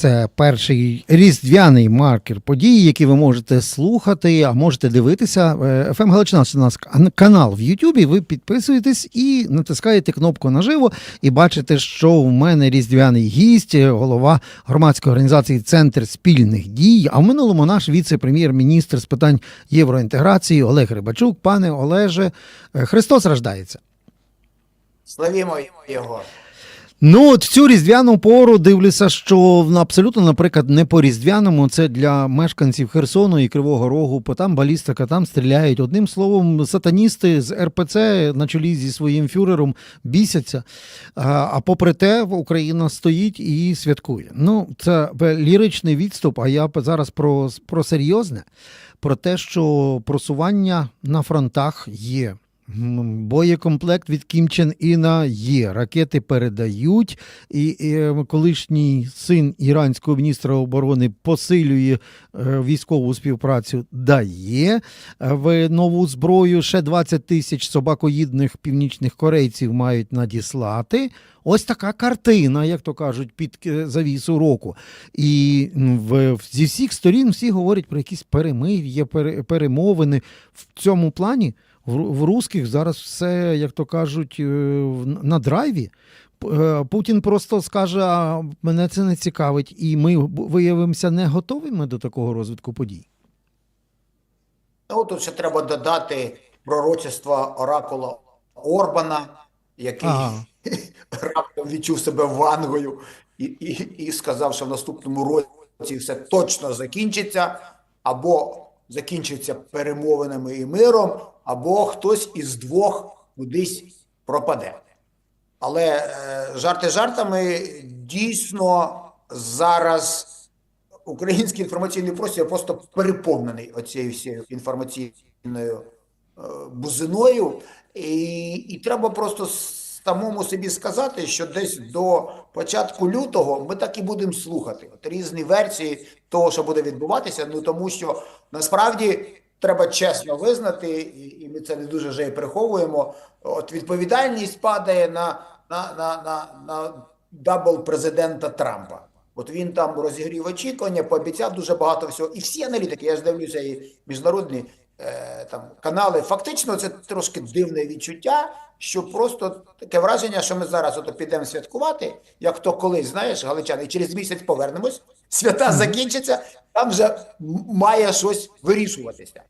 Це перший різдвяний маркер подій, які ви можете слухати, а можете дивитися. ФМ Галичина це у нас канал в Ютубі. Ви підписуєтесь і натискаєте кнопку наживо, і бачите, що в мене різдвяний гість, голова громадської організації Центр спільних дій. А в минулому наш віце-прем'єр-міністр з питань євроінтеграції Олег Рибачук. Пане Олеже, е, Христос рождається. Славімо його. Ну, от в цю різдвяну пору дивлюся, що ну, абсолютно, наприклад, не по різдвяному. Це для мешканців Херсону і Кривого Рогу, бо там балістика, там стріляють. Одним словом, сатаністи з РПЦ на чолі зі своїм фюрером бісяться. А, попри те, Україна стоїть і святкує. Ну, це ліричний відступ. А я зараз про, про серйозне, про те, що просування на фронтах є. Боєкомплект від Кім Чен Іна є. Ракети передають, і, і е, колишній син іранського міністра оборони посилює е, військову співпрацю. Дає е, в нову зброю. Ще 20 тисяч собакоїдних північних корейців мають надіслати. Ось така картина, як то кажуть, під завісу року. І в- зі всіх сторін всі говорять про якісь перемир'я, перемовини в цьому плані. В, ру- русських зараз все, як то кажуть, е, на драйві. Е, Путін просто скаже, а мене це не цікавить, і ми виявимося не готовими до такого розвитку подій. Ну, тут ще треба додати пророчество оракула Орбана, який Ага. раптом відчув себе вангою і, і, і сказав, що в наступному році все точно закінчиться, або закінчиться перемовинами і миром, або хтось із двох кудись пропаде. Але е, жарти жартами дійсно зараз український інформаційний простір просто переповнений оцією всією інформаційною е, бузиною, і, і треба просто самому собі сказати, що десь до початку лютого ми так і будемо слухати от різні версії того, що буде відбуватися. Ну тому що насправді треба чесно визнати, і, ми це не дуже вже і приховуємо. От відповідальність падає на, на, на, на, на дабл президента Трампа. От він там розігрів очікування, пообіцяв дуже багато всього. І всі аналітики, я ж дивлюся, і міжнародні е, там канали. Фактично, це трошки дивне відчуття, що просто таке враження, що ми зараз ото підемо святкувати, як то колись, знаєш, галичани, і через місяць повернемось, свята закінчаться, там вже має щось вирішуватися.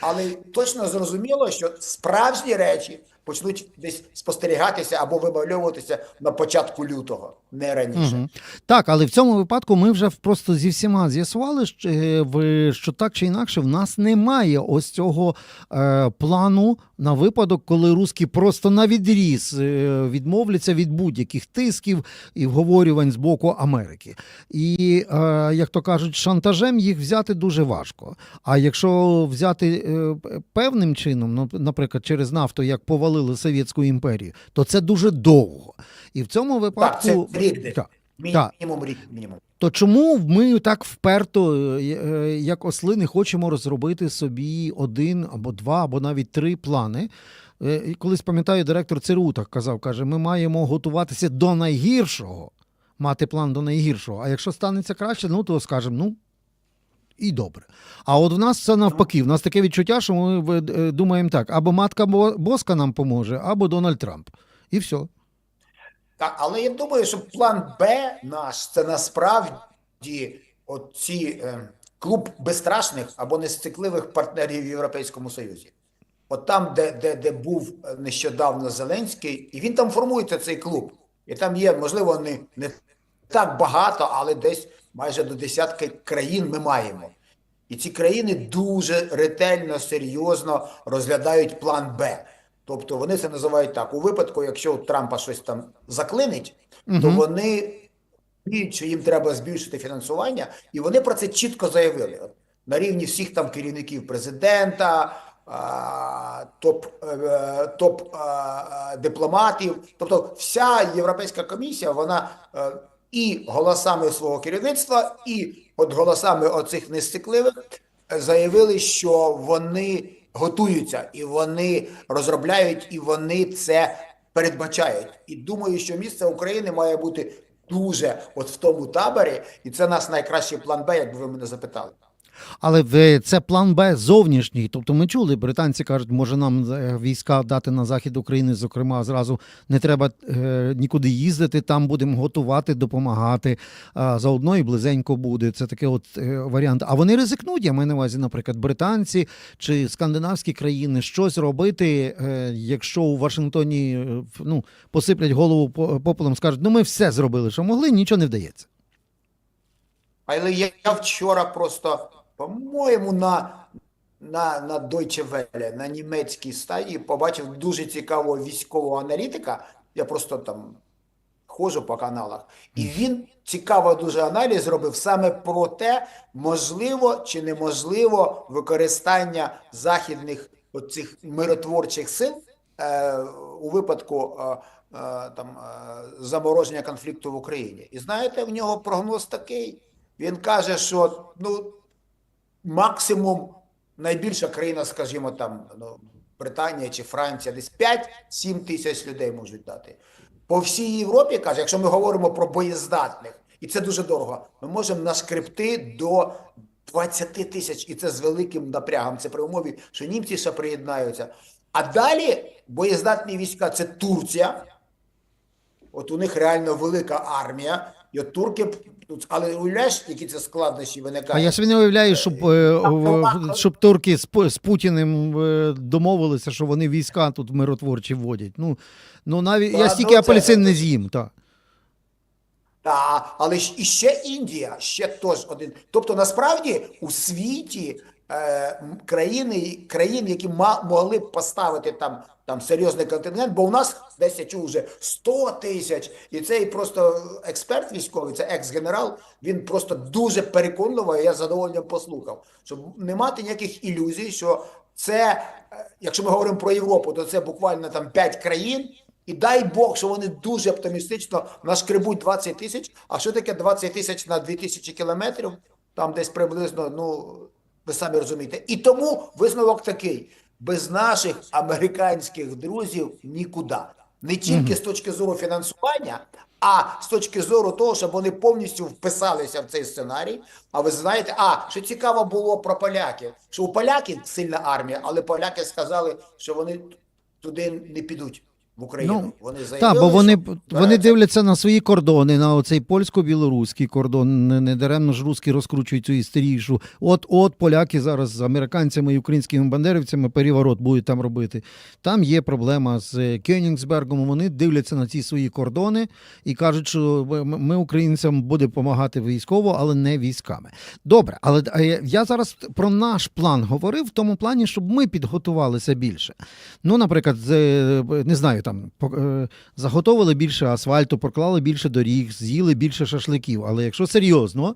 Але точно зрозуміло, що справжні речі почнуть десь спостерігатися або вимальовуватися на початку лютого, не раніше. Мгм. Так, але в цьому випадку ми вже просто зі всіма з'ясували, що, е, що так чи інакше в нас немає ось цього е, плану на випадок, коли русські просто на відріз е, відмовляться від будь-яких тисків і вговорювань з боку Америки. І, е, як то кажуть, шантажем їх взяти дуже важко. А якщо взяти е, певним чином, ну, наприклад, через нафту, як повалили Совєтську імперію, то це дуже довго. І в цьому Так, випадку це рік. Так. Мі- Мінімум рік, мінімум. То чому ми так вперто, е, е, як осли, не хочемо розробити собі один або два, або навіть три плани? Е, Колись пам'ятаю, директор ЦРУ так казав, каже: ми маємо готуватися до найгіршого, мати план до найгіршого. А якщо станеться краще, ну то скажемо, ну. І добре. А от в нас це навпаки. В нас таке відчуття, що ми е, думаємо так: або матка Боска нам поможе, або Дональд Трамп. І все. Так, але я думаю, що план Б наш це насправді оці е, клуб безстрашних або несцикливих партнерів в Європейському Союзі. От там, де, де, де був е, нещодавно Зеленський, і він там формується цей клуб. І там є, можливо, не, не так багато, але десь майже до десятки країн ми маємо. І ці країни дуже ретельно, серйозно розглядають план Б. Тобто вони це називають так: у випадку, якщо Трампа щось там заклинить, то вони розуміють, що їм треба збільшити фінансування, і вони про це чітко заявили. На рівні всіх там керівників президента, топ, е, топ а, дипломатів. Тобто, вся Європейська комісія, вона е, і голосами свого керівництва, і от голосами оцих нестикливих е, заявили, що вони готуються і вони розробляють, і вони це передбачають. І думаю, що місце України має бути дуже от в тому таборі, і це наш найкращий план Б, якби ви мене запитали. Але це план Б зовнішній. Тобто ми чули, британці кажуть, може нам е, війська дати на захід України, зокрема, зразу не треба е, нікуди їздити, там будемо готувати, допомагати. Заодно і близенько буде. Це такий от е, варіант. А вони ризикнуть, я маю на увазі, наприклад, британці чи скандинавські країни щось робити, е, якщо у Вашингтоні е, ну, посиплять голову по- попелом, скажуть, ну ми все зробили, що могли, нічого не вдається. Але я, я вчора просто, по-моєму, на, на, на Deutsche Welle, на німецькій стадії побачив дуже цікавого військового аналітика. Я просто там ходжу по каналах. І він цікаво дуже аналіз зробив саме про те, можливо чи неможливо використання західних оцих миротворчих сил е, у випадку е, е, там, е, замороження конфлікту в Україні. І знаєте, в нього прогноз такий. Він каже, що ну, максимум найбільша країна, скажімо, там ну, Британія чи Франція, десь 5-7 тисяч людей можуть дати. По всій Європі каже, якщо ми говоримо про боєздатних, і це дуже дорого, ми можемо нашкребти до 20 тисяч, і це з великим напрягом. Це при умові, що німці ще приєднаються. А далі боєздатні війська це Турція. От у них реально велика армія. І от турки, але уявляєш, які це складнощі виникають. А я собі не уявляю, щоб, е, в- щоб турки з, з Путіним е, домовилися, що вони війська тут миротворчі вводять. Ну, ну навіть я стільки ну, це- апельсин не з'їм. Так. Та, але ж і ще Індія, ще теж один. Тобто, насправді у світі е, країни, країн, які могли б поставити там, там серйозний контингент, бо у нас десь я чув вже 100 тисяч, і цей просто експерт військовий, це екс-генерал, він просто дуже переконливо, я з задоволенням послухав, щоб не мати ніяких ілюзій, що це, е, якщо ми говоримо про Європу, то це буквально там 5 країн. І дай Бог, що вони дуже оптимістично нашкребуть 20 тисяч. А що таке 20 тисяч на 2000 кілометрів? Там десь приблизно, ну ви самі розумієте. І тому висновок такий: без наших американських друзів нікуди. Не тільки з точки зору фінансування, а з точки зору того, щоб вони повністю вписалися в цей сценарій. А ви знаєте, а що цікаво було про поляків, що у поляків сильна армія, але поляки сказали, що вони туди не підуть в Україну. Ну, вони заявили, Так, бо вони, що вони дивляться на свої кордони, на оцей польсько-білоруський кордон. Не, не даремно ж русські розкручують цю істерію, що от от поляки зараз з американцями і українськими бандерівцями переворот будуть там робити. Там є проблема з Кенігсбергом. Вони дивляться на ці свої кордони і кажуть, що ми- українцям буде допомагати військово, але не військами. Добре, але е, я зараз про наш план говорив в тому плані, щоб ми підготувалися більше. Ну, наприклад, е, не знаю, там е, заготовили більше асфальту, проклали більше доріг, з'їли більше шашликів. Але якщо серйозно,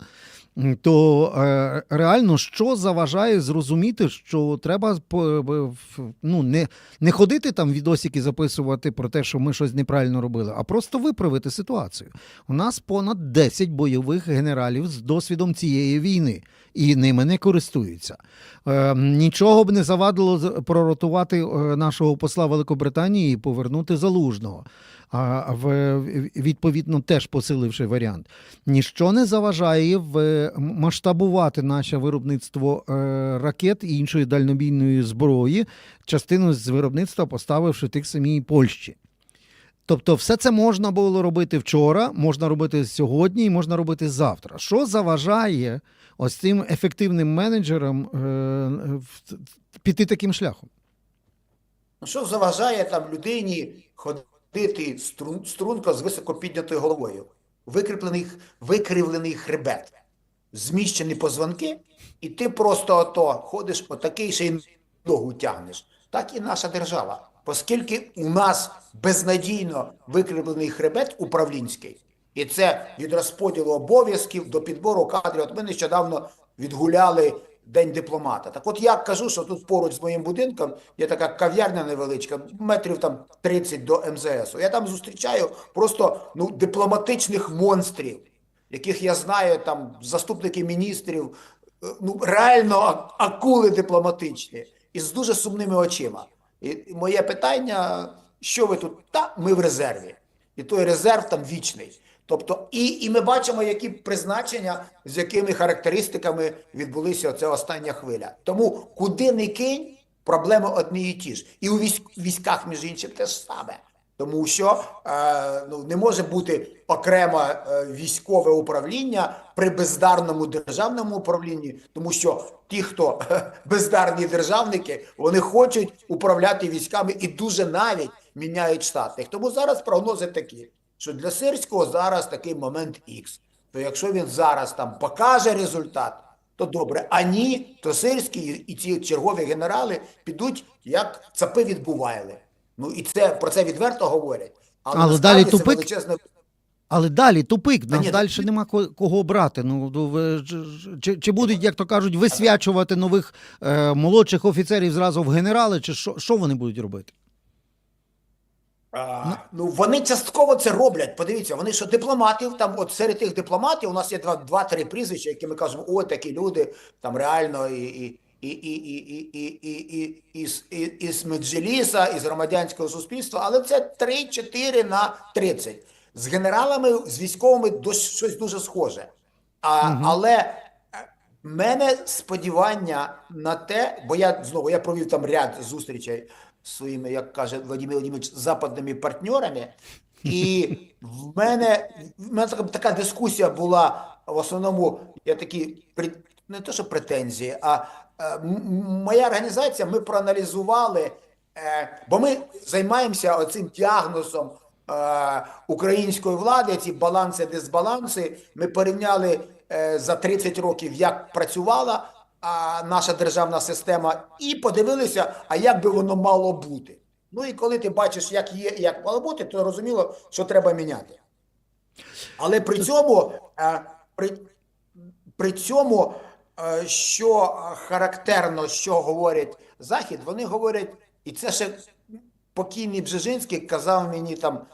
то е, реально що заважає зрозуміти, що треба ну, не, не ходити там відосики записувати про те, що ми щось неправильно робили, а просто виправити ситуацію. У нас понад 10 бойових генералів з досвідом цієї війни, і ними не користуються. Е, нічого б не завадило проротувати е, нашого посла Великобританії і повернути залужного. А в відповідно теж посиливши варіант. Ніщо не заважає в масштабувати наше виробництво е, ракет і іншої дальнобійної зброї, частину з виробництва поставивши тих самій Польщі. Тобто, все це можна було робити вчора, можна робити сьогодні і можна робити завтра. Що заважає ось цим ефективним менеджерам е, піти таким шляхом? Що заважає там людині ходити струн, струнко з високо піднятою головою? Викріплений, викривлений хребет, зміщені позвонки, і ти просто ото ходиш отакий ще й ногу тягнеш. Так і наша держава. Оскільки у нас безнадійно викріплений хребет управлінський, і це від розподілу обов'язків до підбору кадрів. От ми нещодавно відгуляли День дипломата. Так от я кажу, що тут поруч з моїм будинком є така кав'ярня невеличка, метрів там 30 до МЗС. Я там зустрічаю просто ну, дипломатичних монстрів, яких я знаю, там заступники міністрів, е, ну реально акули дипломатичні, і з дуже сумними очима. І моє питання: що ви тут? Та ми в резерві. І той резерв там вічний. Тобто, і, і ми бачимо, які призначення, з якими характеристиками відбулися ця остання хвиля. Тому куди не кинь, проблеми одні і ті ж. І у військ, військах, між іншим, те ж саме. Тому що е, ну, не може бути окреме е, військове управління при бездарному державному управлінні, тому що ті, хто бездарні державники, вони хочуть управляти військами і дуже навіть міняють штати. Тому зараз прогнози такі, що для Сирського зараз такий момент Х. То якщо він зараз там покаже результат, то добре. А ні, то Сирський і ці чергові генерали підуть як цапи від Бувайли. Ну і це про це відверто говорять. Але насправді далі тупик. величезне Але далі тупик, нам ні, далі тупик. нема ко- кого брати. Ну ну, чи, чи будуть, як то кажуть, висвячувати нових е, молодших офіцерів зразу в генерали, чи що, що вони будуть робити? А, ну вони частково це роблять. Подивіться, вони що дипломатів там, от серед тих дипломатів, у нас є два- два-три прізвища, які ми кажемо, о, такі люди там реально і. і і, і, і, і, і, і, і, із, із Меджліса, із громадянського суспільства, але це 3-4 на 30. З генералами, з військовими дос- щось дуже схоже. А, Але е, мене сподівання на те, бо я знову я провів там ряд зустрічей своїми, як каже Владимир Владимирович, западними партнерами, і в мене в мене така, така дискусія була в основному. Я такі не то, що претензії, а е, моя організація. Ми проаналізували, е, бо ми займаємося оцим діагнозом е, української влади, ці баланси, дисбаланси. Ми порівняли за 30 років, як працювала а, наша державна система, і подивилися, а як би воно мало бути. Ну і коли ти бачиш, як є, як мало бути, то зрозуміло, що треба міняти. Але при цьому, е, при, при цьому, е, що характерно, що говорять Захід, вони говорять, і це ще покійний Бжежинський казав мені там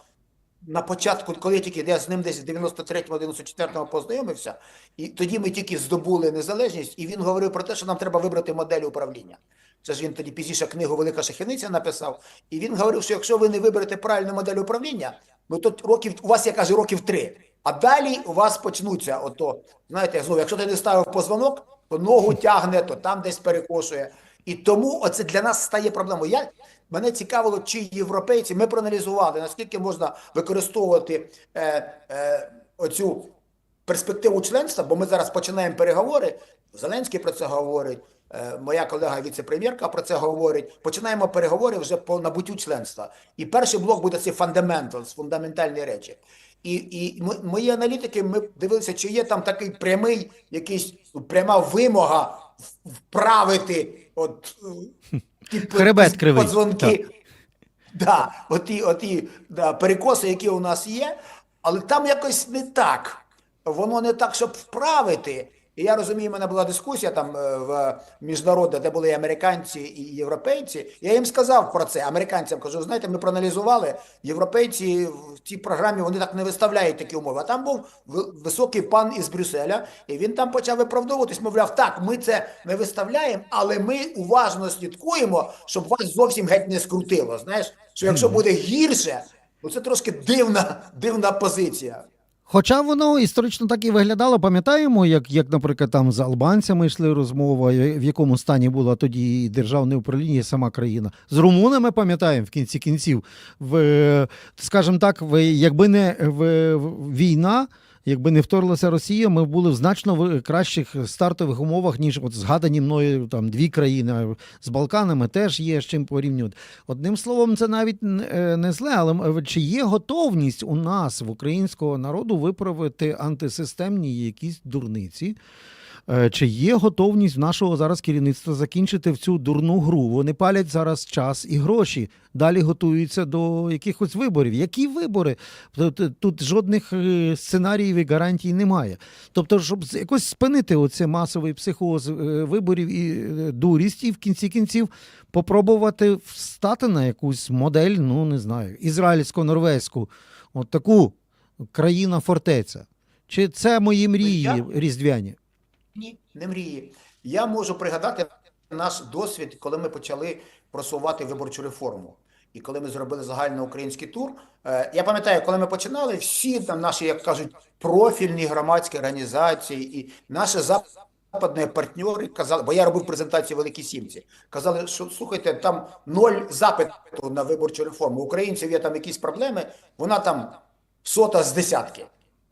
на початку, коли я тільки я з ним десь в 93-му, 94-му познайомився, і тоді ми тільки здобули незалежність, і він говорив про те, що нам треба вибрати модель управління. Це ж він тоді пізніше книгу Велика Шахіниця написав. І він говорив, що якщо ви не виберете правильну модель управління, ну то років у вас я кажу років три. А далі у вас почнуться ото, знаєте, знову, якщо ти не ставив позвонок, то ногу тягне, то там десь перекошує. І тому оце для нас стає проблемою. Я мене цікавило, чи європейці ми проаналізували, наскільки можна використовувати е, е, оцю перспективу членства, бо ми зараз починаємо переговори. Зеленський про це говорить. е, Моя колега віце-прем'єрка про це говорить. Починаємо переговори вже по набуттю членства. І перший блок буде це fundamentals, фундаментальні речі. І, і мої аналітики ми дивилися, чи є там такий прямий, якийсь ну, пряма вимога вправити от е, ті Хребет кривий. подзвонки. Да, оті, оті да, перекоси, які у нас є, але там якось не так. Воно не так, щоб вправити. І я розумію, в мене була дискусія там е, в міжнародна, де були і американці і європейці. Я їм сказав про це. Американцям кажу, знаєте, ми проаналізували. Європейці в цій програмі вони так не виставляють такі умови. А там був високий пан із Брюсселя, і він там почав виправдовуватись. Мовляв, так, ми це не виставляємо, але ми уважно слідкуємо, щоб вас зовсім геть не скрутило. Знаєш, що якщо буде гірше, то це трошки дивна, дивна позиція. Хоча воно історично так і виглядало, пам'ятаємо, як, як, наприклад, там з албанцями йшли розмова, в якому стані була тоді і державне управління, і сама країна. З румунами пам'ятаємо в кінці кінців. В, скажімо так, в, якби не в, в- війна. Якби не вторглася Росія, ми були в значно кращих стартових умовах, ніж от згадані мною там дві країни. З Балканами теж є з чим порівнювати. Одним словом, це навіть е, не зле, але м- чи є готовність у нас, в українського народу, виправити антисистемні якісь дурниці? Е, Чи є готовність в нашого зараз керівництва закінчити в цю дурну гру? Вони палять зараз час і гроші. Далі готуються до якихось виборів. Які вибори? Тут, жодних е, сценаріїв і гарантій немає. Тобто, щоб якось спинити оце масовий психоз е, виборів і дурість, і в кінці кінців попробувати встати на якусь модель, ну не знаю, ізраїльсько-норвезьку, от таку країна-фортеця. Чи це мої мрії я- різдвяні? Не мрії. Я можу пригадати наш досвід, коли ми почали просувати виборчу реформу. І коли ми зробили загальноукраїнський тур, е, я пам'ятаю, коли ми починали, всі там наші, як кажуть, профільні громадські організації і наші западні партнери казали, бо я робив презентацію Великій Сімці, казали, що слухайте, там ноль запиту на виборчу реформу. Українців є там якісь проблеми, вона там сота з десятки.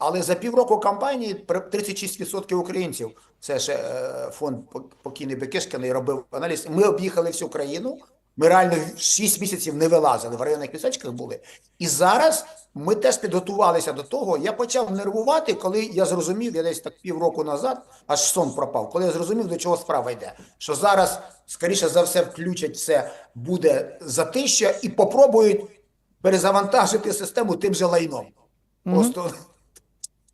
Але за півроку кампанії при- 36% українців, це ще е, фонд пок- покійний Бекешкіний робив аналіз. Ми об'їхали всю країну. Ми реально 6 місяців не вилазили, в районних містечках були. І зараз ми теж підготувалися до того. Я почав нервувати, коли я зрозумів, я десь так півроку назад, аж сон пропав, коли я зрозумів, до чого справа йде. Що зараз, скоріше за все, включать все, буде затища і попробують перезавантажити систему тим же лайном. Просто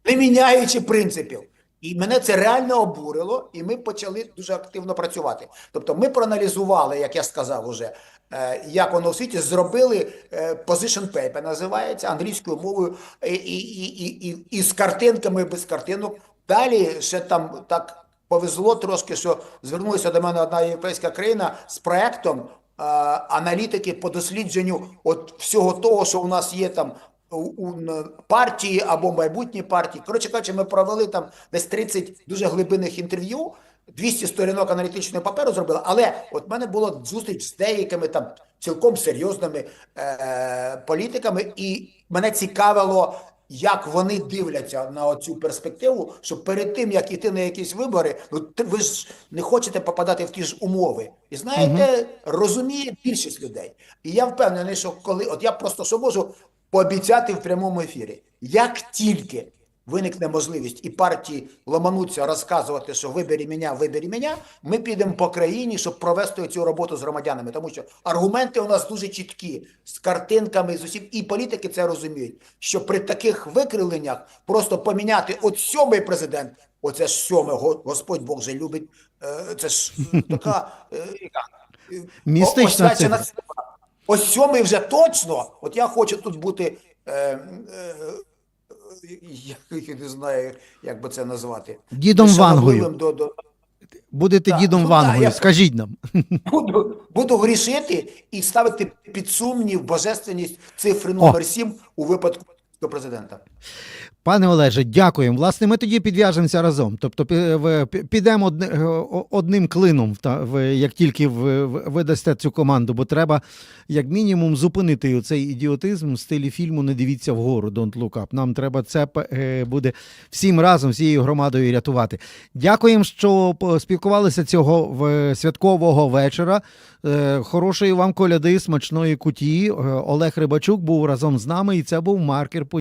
не міняючи принципів. І мене це реально обурило, і ми почали дуже активно працювати. Тобто, ми проаналізували, як я сказав уже, е, як воно в світі зробили е, position paper, називається англійською мовою, і, і, і, і, і, з картинками, без картинок. Далі ще там так повезло трошки, що звернулася до мене одна європейська країна з проектом е, аналітики по дослідженню от всього того, що у нас є там партії або майбутні партії. Коротше кажучи, ми провели там десь 30 дуже глибинних інтерв'ю, 200 сторінок аналітичного паперу зробили. Але от в мене була зустріч з деякими там цілком серйозними е- політиками, і мене цікавило. Як вони дивляться на цю перспективу, що перед тим як іти на якісь вибори, ну ви ж не хочете попадати в ті ж умови, і знаєте, розуміє більшість людей. І я впевнений, що коли от я просто що можу пообіцяти в прямому ефірі, як тільки виникне можливість і партії ламануться розказувати, що вибері мене, вибері мене, ми підемо по країні, щоб провести цю роботу з громадянами. Тому що аргументи у нас дуже чіткі, з картинками, з усім, і політики це розуміють, що при таких викривленнях просто поміняти от сьомий президент, оце ж сьомий, го- Господь Бог же любить, е, це ж така е, яка, е, Містична. Ось сьомий вже точно. От я хочу тут бути. Е, е, я, я не знаю, як би це назвати. Дідом Вангою. До, до, Будете Так, дідом ну, так, Вангою, я- скажіть нам. буду, буду грішити і ставити під сумнів божественність цифри номер 7 у випадку до президента. Пане Олеже, дякуємо. Власне, ми тоді підв'яжемося разом. Тобто пі- підемо е, одним клином, як тільки ви дасте цю команду, бо треба як мінімум зупинити цей ідіотизм в стилі фільму Не дивіться вгору, Don't look up. Нам треба це е, буде всім разом, всією громадою рятувати. Дякуємо, що спілкувалися цього святкового вечора. Е, Хорошої вам коляди, смачної куті. Е, Олег Рибачук був разом з нами, і це був маркер.